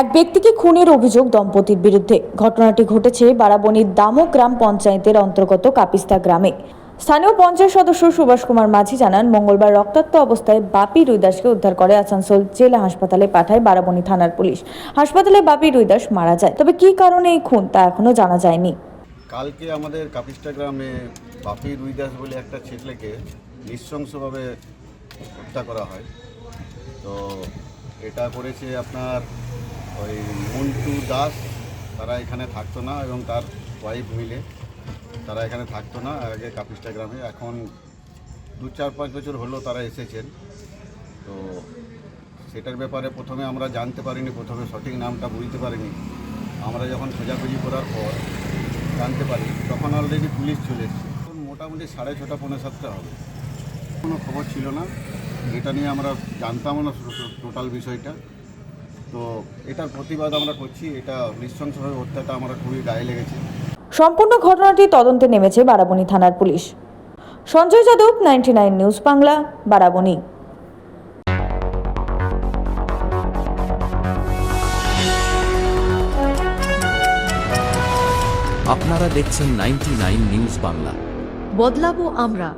এক ব্যক্তিকে খুনের অভিযোগ দম্পতির বিরুদ্ধে। ঘটনাটি ঘটেছে বারাবণীর দামো গ্রাম পঞ্চায়েতের অন্তর্গত কাপিস্তা গ্রামে। স্থানীয় পঞ্চায়েত সদস্য সুভাষ কুমার মাঝি জানান, মঙ্গলবার রক্তাক্ত অবস্থায় বাপি রুইদাসকে উদ্ধার করে আসানসোল জেলা হাসপাতালে পাঠায় বারাবণী থানার পুলিশ। হাসপাতালে বাপি রুইদাস মারা যায়। তবে কী কারণে এই খুন তা এখনও জানা যায়নি। কালকে আমাদের কাপিস্টা গ্রামে বাপি রুইদাস বলে একটা ছেলেকে নৃশংসভাবে হত্যা করা হয়। তো এটা করেছে আপনার ওই মন্টু দাস, তারা এখানে থাকতো না এবং তার ওয়াইফ মিলে তারা এখানে থাকতো না আগে কাপিস্টা গ্রামে। এখন দু চার পাঁচ বছর হলো তারা এসেছেন। তো সেটার ব্যাপারে প্রথমে আমরা জানতে পারিনি, প্রথমে সঠিক নামটা বুঝতে পারিনি। আমরা যখন খোঁজাখুঁজি করার পর জানতে পারি, তখন অলরেডি পুলিশ চলে এসেছে। মোটামুটি সাড়ে ছটা, পৌনে সাতটা হবে। কোনো খবর ছিল না। এটা নিয়ে আমরা জানতাম না টোটাল বিষয়টা। তো এটার প্রতিবাদ আমরা করছি এটা নৃশংসভাবে হত্যাটা আমরা খুবই গায়ে লেগেছে। সম্পূর্ণ ঘটনাটি তদন্তে নেমেছে বারাবণী থানার police. Sanjay Yadav ninety nine news Bangla Barabani. আপনারা দেখছেন নাইনটি নিউজ বাংলা বদলাবো আমরা।